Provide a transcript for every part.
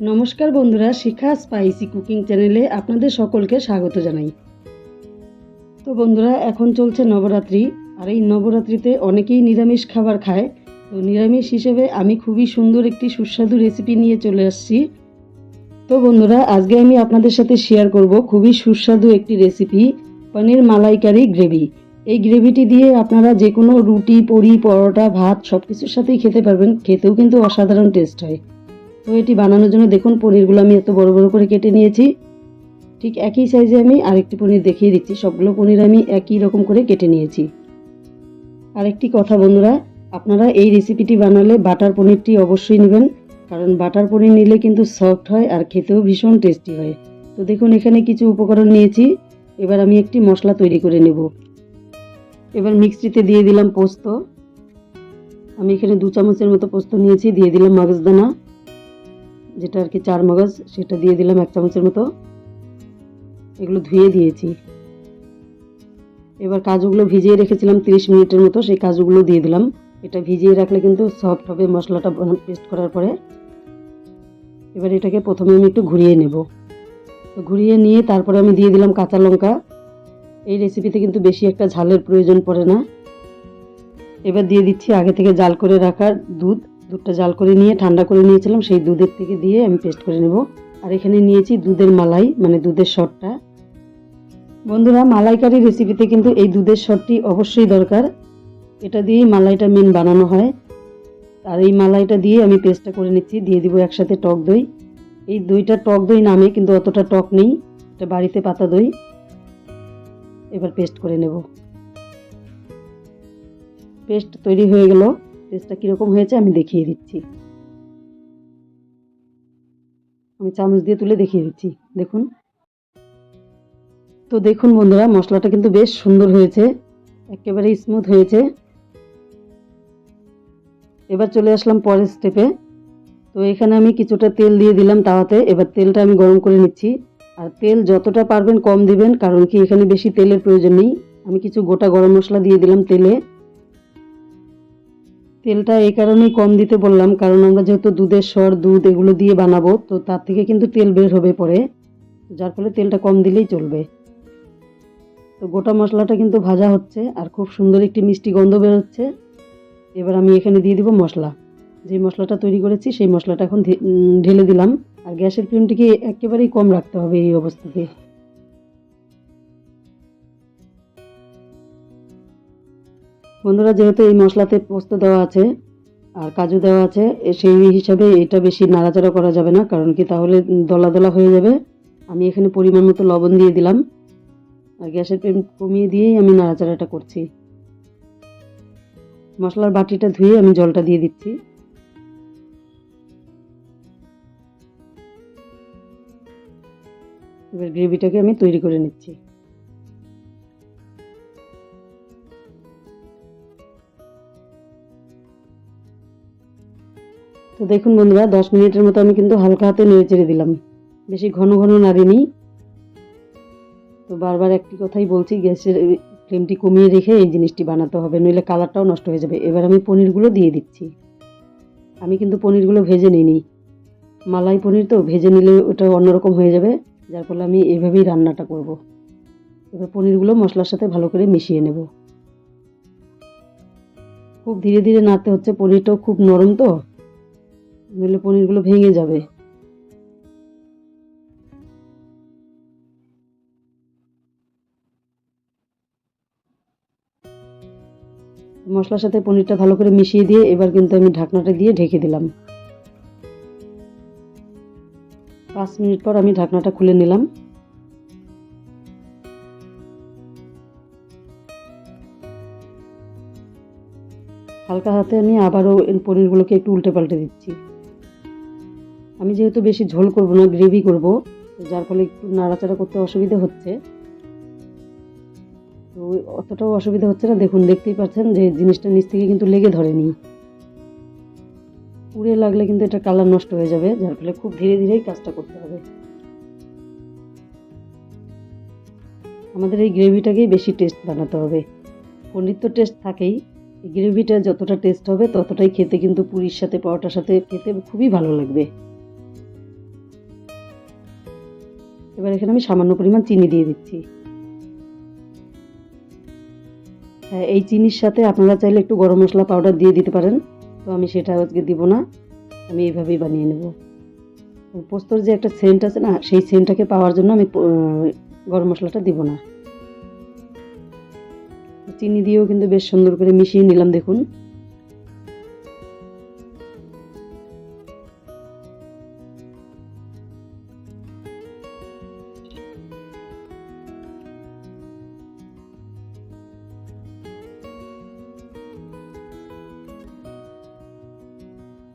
নমস্কার বন্ধুরা, শিখা spicy cooking চ্যানেলে আপনাদের সকলকে স্বাগত জানাই। তো বন্ধুরা, এখন চলছে নবরাত্রি, আর এই নবরাত্রিতে অনেকেই নিরামিষ খাবার খায়। তো নিরামিষ হিসেবে আমি খুবই সুন্দর একটি সুস্বাদু রেসিপি নিয়ে চলে আসছি। তো বন্ধুরা, আজকে আমি আপনাদের সাথে শেয়ার করব খুবই সুস্বাদু একটি রেসিপি পনির মালাইকারি গ্রেভি এই গ্রেভিটি দিয়ে আপনারা যে কোনো রুটি, পুরি, পরোটা, ভাত সব কিছুর সাথেই খেতে পারবেন। খেতেও কিন্তু অসাধারণ টেস্ট হয়। তো এটি বানানোর জন্য দেখুন, পনিরগুলো আমি এত বড় বড় করে কেটে নিয়েছি। ঠিক একই সাইজে আমি আরেকটি পনির দেখিয়ে দিচ্ছি। সবগুলো পনির আমি একই রকম করে কেটে নিয়েছি। আরেকটি কথা বন্ধুরা, আপনারা এই রেসিপিটি বানালে বাটার পনিরটি অবশ্যই নেবেন। কারণ বাটার পনির নিলে কিন্তু সফট হয় আর খেতেও ভীষণ টেস্টি হয়। তো দেখুন, এখানে কিছু উপকরণ নিয়েছি। এবার আমি একটি মশলা তৈরি করে নেব। এবার মিক্সিতে দিয়ে দিলাম পোস্ত। আমি এখানে দু চামচের মতো পোস্ত নিয়েছি, দিয়ে দিলাম মগজদানা। যেটা আর কি চার মগজ, সেটা দিয়ে দিলাম এক চামচের মতো। এগুলো ধুয়ে দিয়েছি। এবার কাজুগুলো ভিজিয়ে রেখেছিলাম তিরিশ মিনিটের মতো, সেই কাজুগুলো দিয়ে দিলাম। এটা ভিজিয়ে রাখলে কিন্তু সফট হবে মশলাটা পেস্ট করার পরে। এবার এটাকে প্রথমে আমি একটু ঘুরিয়ে নেব। তো ঘুরিয়ে নিয়ে তারপরে আমি দিয়ে দিলাম কাঁচা লঙ্কা। এই রেসিপিতে কিন্তু বেশি একটা ঝালের প্রয়োজন পড়ে না। এবার দিয়ে দিচ্ছি আগে থেকে জাল করে রাখার দুধ। দুধটা জাল করে নিয়ে, ঠান্ডা করে নিয়েছিলাম, সেই দুধের থেকে দিয়ে আমি পেস্ট করে নেব। আর এখানে নিয়েছি দুধের মালাই মানে দুধের শটটা। বন্ধুরা, মালাইকারি রেসিপিতে কিন্তু এই দুধের শটটি অবশ্যই দরকার। এটা দিয়েই মালাইটা মেন বানানো হয়। আর এই মালাইটা দিয়ে আমি পেস্টটা করে নিচ্ছি, দিয়ে দিব একসাথে টক দই। এই দইটা টক দই নামে, কিন্তু অতটা টক নেই। এটা বাড়িতে পাতা দই। এবার পেস্ট করে নেব। পেস্ট তৈরি হয়ে গেল। পেস্টটা কীরকম হয়েছে আমি দেখিয়ে দিচ্ছি। আমি চামচ দিয়ে তুলে দেখিয়ে দিচ্ছি, দেখুন। তো দেখুন বন্ধুরা, মশলাটা কিন্তু বেশ সুন্দর হয়েছে একেবারে স্মুথ হয়েছে। এবার চলে আসলাম পরের স্টেপে তো এখানে আমি কিছুটা তেল দিয়ে দিলাম তাওয়াতে, এবার তেলটা আমি গরম করে নিচ্ছি। আর তেল যতটা পারবেন কম দিবেন, কারণ কি এখানে বেশি তেলের প্রয়োজন নেই। আমি কিছু গোটা গরম মশলা দিয়ে দিলাম তেলে। তেলটা এই কারণেই কম দিতে বললাম, কারণ আমরা যেহেতু দুধের স্বর দুধ এগুলো দিয়ে বানাবো, তো তার থেকে কিন্তু তেল বের হবে পরে যার ফলে তেলটা কম দিলেই চলবে। তো গোটা মশলাটা কিন্তু ভাজা হচ্ছে, আর খুব সুন্দর একটি মিষ্টি গন্ধ বেরোচ্ছে। এবার আমি এখানে দিয়ে দিব মশলা। যে মশলাটা তৈরি করেছি, সেই মশলাটা এখন ঢেলে দিলাম। আর গ্যাসের ফ্লেমটিকে একেবারেই কম রাখতে হবে এই অবস্থাতে। বন্ধুরা, যেহেতু এই মশলাতে পোস্ত দেওয়া আছে আর কাজু দেওয়া আছে সেই হিসাবে এটা বেশি নাড়াচাড়া করা যাবে না, কারণ কি তাহলে দলা দলা হয়ে যাবে। আমি এখানে পরিমাণ মতো লবণ দিয়ে দিলাম। আর গ্যাসের ফ্লেম কমিয়ে দিয়েই আমি নাড়াচাড়াটা করছি। মশলার বাটিটা ধুয়ে আমি জলটা দিয়ে দিচ্ছি। এবার গ্রেভিটাকে আমি তৈরি করে নিচ্ছি। তো দেখুন বন্ধুরা, দশ মিনিটের মতো আমি কিন্তু হালকা হাতে নেড়ে চেড়ে দিলাম। বেশি ঘন ঘন নাড়িনি। তো বারবার একটি কথাই বলছি, গ্যাসের ফ্লেমটি কমিয়ে রেখে এই জিনিসটি বানাতে হবে, নইলে কালারটাও নষ্ট হয়ে যাবে। এবার আমি পনিরগুলো দিয়ে দিচ্ছি। আমি কিন্তু পনিরগুলো ভেজে নিইনি। মালাই পনির তো, ভেজে নিলে ওটা অন্যরকম হয়ে যাবে। যার ফলে আমি এভাবেই রান্নাটা করব। এবার পনিরগুলো মশলার সাথে ভালো করে মিশিয়ে নেব। খুব ধীরে ধীরে নাড়তে হচ্ছে। পনিরটাও খুব নরম তো। নইলে পনিরগুলো ভেঙে যাবে। মশলার সাথে পনিরটা ভালো করে মিশিয়ে দিয়ে এবার কিন্তু আমি ঢাকনাটা দিয়ে ঢেকে দিলাম। পাঁচ মিনিট পর আমি ঢাকনাটা খুলে নিলাম। হালকা হাতে আমি আবারও পনিরগুলোকে একটু উল্টে পাল্টে দিচ্ছি। আমি যেহেতু বেশি ঝোল করব না গ্রেভি করব, যার ফলে একটু নাড়াচাড়া করতে অসুবিধা হচ্ছে। তো অতটাও অসুবিধা হচ্ছে না। দেখুন, দেখতেই পাচ্ছেন যে জিনিসটা নিচ থেকে কিন্তু লেগে ধরেনি। পুড়ে লাগলে কিন্তু এটা কালার নষ্ট হয়ে যাবে, যার ফলে খুব ধীরে ধীরেই কাজটা করতে হবে। আমাদের এই গ্রেভিটাকেই বেশি টেস্ট বানাতে হবে। পনির তো টেস্ট থাকেই। এই গ্রেভিটা যতটা টেস্ট হবে, ততটাই খেতে কিন্তু পুরীর সাথে, পরোটার সাথে খেতে খুবই ভালো লাগবে। এবার এখানে আমি সামান্য পরিমাণ চিনি দিয়ে দিচ্ছি। হ্যাঁ এই চিনির সাথে আপনারা চাইলে একটু গরম মশলা পাউডার দিয়ে দিতে পারেন। তো আমি সেটা আজকে দিব না, আমি এইভাবেই বানিয়ে নেব। পোস্তর যে একটা সেন্ট আছে না, সেই সেন্টটাকে পাওয়ার জন্য আমি গরম মশলাটা দিব না। চিনি দিয়েও কিন্তু বেশ সুন্দর করে মিশিয়ে নিলাম দেখুন।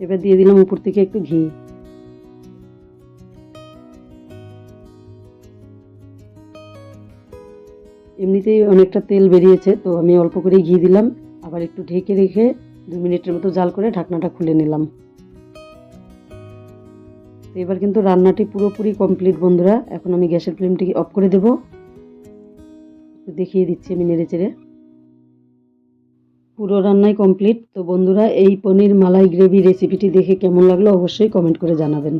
এবার দিয়ে দিলাম উপর থেকে একটু ঘি। এমনিতেই অনেকটা তেল বেরিয়েছে, তো আমি অল্প করে ঘি দিলাম। আবার একটু ঢেকে রেখে দু মিনিটের মতো জাল করে ঢাকনাটা খুলে নিলাম। তো এবার কিন্তু রান্নাটি পুরোপুরি কমপ্লিট, বন্ধুরা। এখন আমি গ্যাসের ফ্লেমটি অফ করে দেব। দেখিয়ে দিচ্ছি আমি নেড়ে চেড়ে। পুরো রান্নাই কমপ্লিট তো বন্ধুরা, এই পনির মালাই গ্রেভি রেসিপিটি দেখে কেমন লাগল অবশ্যই কমেন্ট করে জানাবেন।